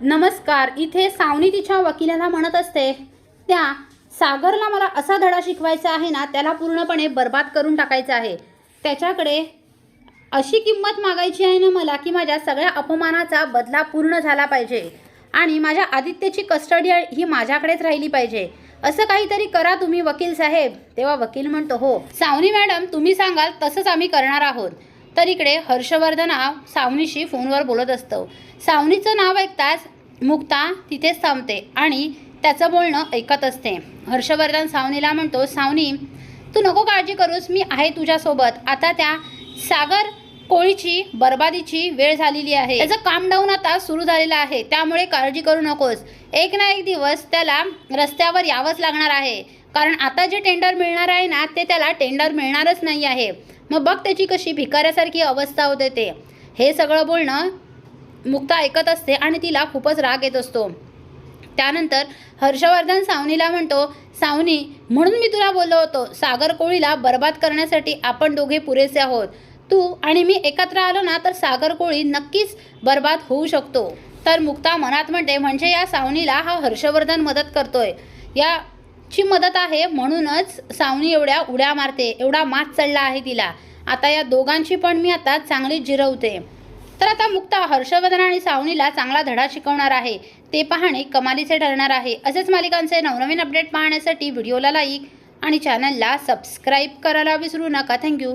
नमस्कार इथे सावनी तिच्या वकिलाला म्हणत असते त्या सागरला मला असा धडा शिकवायचा आहे ना त्याला पूर्णपणे बर्बाद करून टाकायचं आहे. त्याच्याकडे अशी किंमत मागायची आहे ना मला की माझ्या सगळ्या अपमानाचा बदला पूर्ण झाला पाहिजे. आणि माझ्या आदित्यची कस्टडी ही माझ्याकडेच राहिली पाहिजे. असं काहीतरी करा तुम्ही वकील साहेब. तेव्हा वकील म्हणतो हो. सावनी मॅडम तुम्ही सांगाल तसंच आम्ही करणार आहोत. तर इकडे हर्षवर्धन सावनीशी फोनवर बोलत असतो. सावनीचं नाव ऐकताच मुक्ता तिथेच थांबते आणि त्याचं बोलणं ऐकत असते. हर्षवर्धन सावनीला म्हणतो सावनी तू नको काळजी करूस मी आहे तुझ्यासोबत. आता त्या सागर कोळीची बर्बादीची वेळ झालेली आहे. त्याचं काम डाऊन आता सुरू झालेलं आहे. त्यामुळे काळजी करू नकोस. एक ना एक दिवस त्याला रस्त्यावर यावंच लागणार आहे. कारण आता जे टेंडर मिळणार आहे ना ते त्याला टेंडर मिळणारच नाही आहे. मग बघ त्याची कशी भिकाऱ्यासारखी अवस्था होते ते. हे सगळं बोलणं मुक्ता ऐकत असते आणि तिला खूपच राग येत असतो. त्यानंतर हर्षवर्धन सावनीला म्हणतो सावनी म्हणून मी तुला बोललो होतो. सागर कोळीला बर्बाद करण्यासाठी आपण दोघे पुरेसे आहोत. तू आणि मी एकत्र आलो ना तर सागर कोळी नक्कीच बर्बाद होऊ शकतो. तर मुक्ता मनात म्हणते म्हणजे या सावनीला हा हर्षवर्धन मदत करतोय. याची मदत आहे म्हणूनच सावनी एवढ्या उड्या मारते एवढा मात चढला आहे तिला. आता या दोघांची पण मी आता चांगली जिरवते. तर आता मुक्ता हर्षवर्धन आणि सावनीला चांगला धडा शिकवणार आहे. ते पाहणे कमालीचे ठरणार आहे. असेच मालिकांचे नवनवीन अपडेट पाहण्यासाठी व्हिडिओला लाईक आणि चॅनलला सबस्क्राईब करायला विसरू नका. थँक्यू